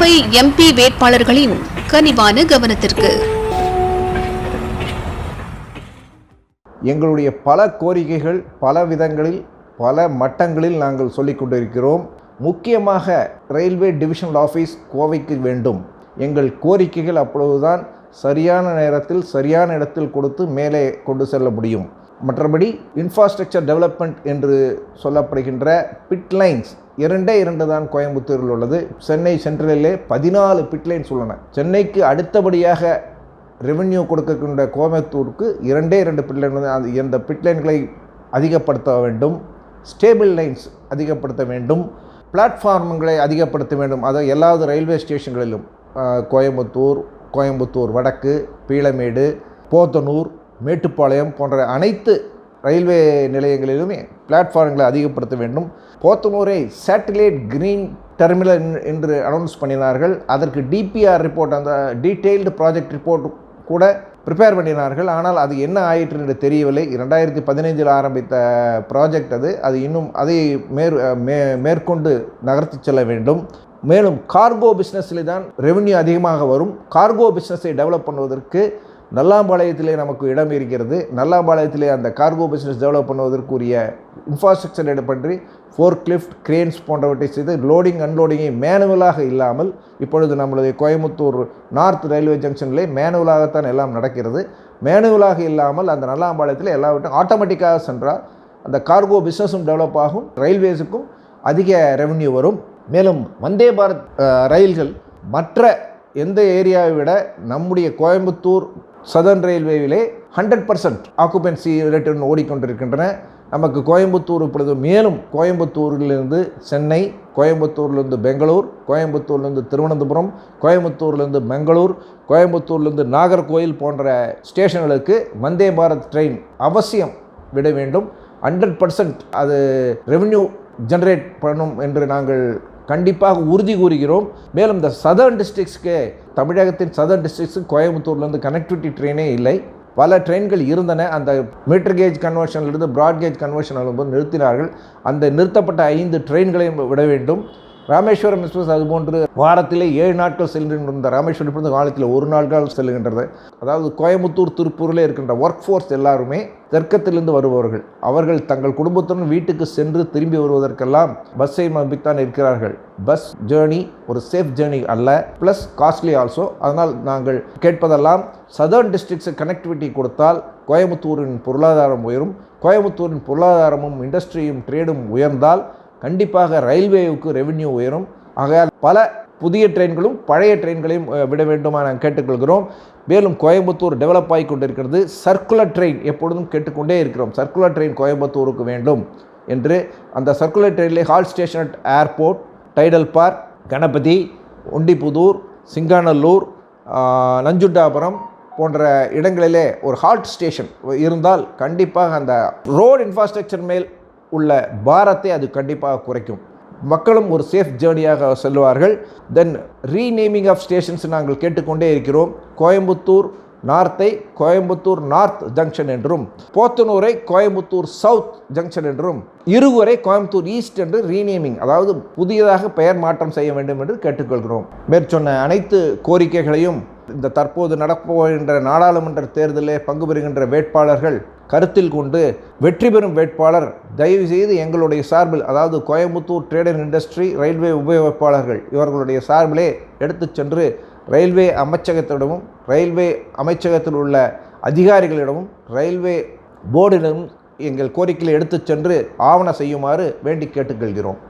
Kovai MP வேட்பாளர்களின் கனிவான கவனத்திற்கு. எங்களுடைய பல கோரிக்கைகள் பல விதங்களில் பல மட்டங்களில் நாங்கள் சொல்லிக் கொண்டிருக்கிறோம். முக்கியமாக ரயில்வே டிவிஷனல் ஆஃபீஸ் கோவைக்கு வேண்டும். எங்கள் கோரிக்கைகள் அப்பொழுதுதான் சரியான நேரத்தில் சரியான இடத்தில் கொடுத்து மேலே கொண்டு செல்ல முடியும். மற்றபடி இன்ஃப்ராஸ்ட்ரக்சர் டெவலப்மெண்ட் என்று சொல்லப்படுகின்ற பிட் லைன்ஸ் இரண்டே இரண்டு தான் கோயம்புத்தூரில் உள்ளது. சென்னை சென்ட்ரலிலே பதினாலு பிட் லைன்ஸ் உள்ளன. சென்னைக்கு அடுத்தபடியாக ரெவென்யூ கொடுக்கின்ற கோயம்புத்தூருக்கு இரண்டே இரண்டு பிட் லைன் அந்த இந்த பிட் லைன்களை அதிகப்படுத்த வேண்டும். ஸ்டேபிள் லைன்ஸ் அதிகப்படுத்த வேண்டும். பிளாட்ஃபார்ம்களை அதிகப்படுத்த வேண்டும். அதை எல்லாவது ரயில்வே ஸ்டேஷன்களிலும் கோயம்புத்தூர் கோயம்புத்தூர் வடக்கு பீளமேடு போத்தனூர் மேட்டுப்பாளையம் போன்ற அனைத்து ரயில்வே நிலையங்களிலுமே பிளாட்ஃபார்ம்களை அதிகப்படுத்த வேண்டும். போத்தனூரை சேட்டிலைட் கிரீன் டெர்மினல் என்று அனௌன்ஸ் பண்ணினார்கள். அதற்கு டிபிஆர் ரிப்போர்ட் அந்த டீட்டெயில்டு ப்ராஜெக்ட் ரிப்போர்ட் கூட ப்ரிப்பேர் பண்ணினார்கள். ஆனால் அது என்ன ஆயிற்று என்று தெரியவில்லை. இரண்டாயிரத்தி பதினைந்தில் ஆரம்பித்த ப்ராஜெக்ட் அது. அது இன்னும் அதை மேற் மே மேற்கொண்டு நகர்த்தி செல்ல வேண்டும். மேலும் கார்கோ பிஸ்னஸில் தான் ரெவென்யூ அதிகமாக வரும். கார்கோ பிஸ்னஸை டெவலப் பண்ணுவதற்கு நல்லாம்பாளையத்திலே நமக்கு இடம் இருக்கிறது. நல்லாம்பாளையத்திலே அந்த கார்கோ பிஸ்னஸ் டெவலப் பண்ணுவதற்குரிய இன்ஃப்ராஸ்ட்ரக்சர் இடம் பண்ணி லிஃப்ட் கிரேன்ஸ் போன்றவற்றை செய்து லோடிங் அன்லோடிங்கை மேனுவலாக இல்லாமல் இப்பொழுது நம்மளுடைய கோயம்புத்தூர் நார்த் ரயில்வே ஜங்ஷனிலே மேனுவலாகத்தான் எல்லாம் நடக்கிறது. மேனுவலாக இல்லாமல் அந்த நல்லாம்பாளையத்தில் எல்லாவற்றும் ஆட்டோமேட்டிக்காக சென்றால் அந்த கார்கோ பிஸ்னஸும் டெவலப் ஆகும். ரயில்வேஸுக்கும் அதிக ரெவன்யூ வரும். மேலும் வந்தே பாரத் ரயில்கள் மற்ற எந்த ஏரியாவை விட நம்முடைய கோயம்புத்தூர் சதர்ன் ரயில்வேவிலே ஹண்ட்ரட் பர்சன்ட் ஆக்குபென்சி ரேட்டுடன் ஓடிக்கொண்டிருக்கின்றன. நமக்கு கோயம்புத்தூர் இப்பொழுது மேலும் கோயம்புத்தூரிலிருந்து சென்னை கோயம்புத்தூர்லேருந்து பெங்களூர் கோயம்புத்தூர்லேருந்து திருவனந்தபுரம் கோயம்புத்தூர்லேருந்து பெங்களூர் கோயம்புத்தூர்லேருந்து நாகர்கோயில் போன்ற ஸ்டேஷன்களுக்கு வந்தே பாரத் ட்ரெயின் அவசியம் விட வேண்டும். ஹண்ட்ரட் பர்சன்ட் அது ரெவென்யூ ஜென்ரேட் பண்ணும் என்று நாங்கள் கண்டிப்பாக உறுதி கூறுகிறோம். மேலும் இந்த சதர்ன் டிஸ்ட்ரிக்ஸ்க்கு தமிழகத்தின் சதர்ன் டிஸ்ட்ரிக்ஸுக்கு கோயம்புத்தூர்லேருந்து கனெக்டிவிட்டி ட்ரெயினே இல்லை. பல ட்ரெயின்கள் இருந்தன. அந்த மீட்டர் கேஜ் கன்வர்ஷனிலிருந்து ப்ராட் கேஜ் கன்வர்ஷன் வரும்போது நிறுத்தினார்கள். அந்த நிறுத்தப்பட்ட ஐந்து ட்ரெயின்களையும் விட வேண்டும். ராமேஸ்வரம் எக்ஸ்பிரஸ் அதுபோன்று வாரத்திலே ஏழு நாட்கள் செல்கின்ற ராமேஸ்வரம் எக்ஸ்பிரஸ் வாரத்தில் ஒரு நாட்கள் செல்கின்றது. அதாவது கோயம்புத்தூர் திருப்பூரில் இருக்கின்ற ஒர்க் ஃபோர்ஸ் எல்லாருமே தெற்கத்திலிருந்து வருபவர்கள். அவர்கள் தங்கள் குடும்பத்துடன் வீட்டுக்கு சென்று திரும்பி வருவதற்கெல்லாம் பஸ்ஸை நம்பித்தான் இருக்கிறார்கள். பஸ் ஜேர்னி ஒரு சேஃப் ஜேர்னி அல்ல. ப்ளஸ் காஸ்ட்லி ஆல்சோ அதனால் நாங்கள் கேட்பதெல்லாம் சதர்ன் டிஸ்ட்ரிக்ஸை கனெக்டிவிட்டி கொடுத்தால் கோயம்புத்தூரின் பொருளாதாரம் உயரும். கோயம்புத்தூரின் பொருளாதாரமும் இண்டஸ்ட்ரியும் ட்ரேடும் உயர்ந்தால் கண்டிப்பாக ரயில்வேவுக்கு ரெவென்யூ உயரும். ஆகையால் பல புதிய ட்ரெயின்களும் பழைய ட்ரெயின்களையும் விட வேண்டுமா நாங்கள் கேட்டுக்கொள்கிறோம். மேலும் கோயம்புத்தூர் டெவலப் ஆகி கொண்டிருக்கிறது. சர்க்குலர் ட்ரெயின் எப்பொழுதும் கேட்டுக்கொண்டே இருக்கிறோம். சர்க்குலர் ட்ரெயின் கோயம்புத்தூருக்கு வேண்டும் என்று. அந்த சர்க்குலர் ட்ரெயினில் hall station at airport Tidel Park Ganapathy Ondipudur Singanallur Nanjundapuram போன்ற இடங்களிலே ஒரு ஹால்ட் ஸ்டேஷன் இருந்தால் கண்டிப்பாக அந்த ரோடு இன்ஃப்ராஸ்ட்ரக்சர் மேல் உள்ள பாரத்தை அது கண்டிப்பாக குறைக்கும். மக்களும் ஒரு சேஃப் ஜேர்னியாக செல்வார்கள். தென் ரீநேமிங் ஆஃப் ஸ்டேஷன்ஸ் நாங்கள் கேட்டுக்கொண்டே இருக்கிறோம். கோயம்புத்தூர் நார்த்தை கோயம்புத்தூர் நார்த் ஜங்ஷன் என்றும் போத்தனூரை கோயம்புத்தூர் சவுத் ஜங்ஷன் என்றும் இருவரை கோயம்புத்தூர் ஈஸ்ட் என்று ரீநேமிங் அதாவது புதியதாக பெயர் மாற்றம் செய்ய வேண்டும் என்று கேட்டுக்கொள்கிறோம். மேற்சொன்ன அனைத்து கோரிக்கைகளையும் இந்த தற்போது நடப்போகின்ற நாடாளுமன்ற தேர்தலில் பங்கு பெறுகின்ற வேட்பாளர்கள் கருத்தில் கொண்டு வெற்றி பெறும் வேட்பாளர் தயவு செய்து எங்களுடைய சார்பில் அதாவது Coimbatore trade and industry railway உபயோகிப்பாளர்கள் இவர்களுடைய சார்பிலே எடுத்துச் சென்று ரயில்வே அமைச்சகத்திடமும் ரயில்வே அமைச்சகத்தில் உள்ள அதிகாரிகளிடமும் ரயில்வே போர்டிடமும் எங்கள் கோரிக்கையை எடுத்துச் சென்று ஆவண செய்யுமாறு வேண்டி கேட்டுக்கொள்கிறோம்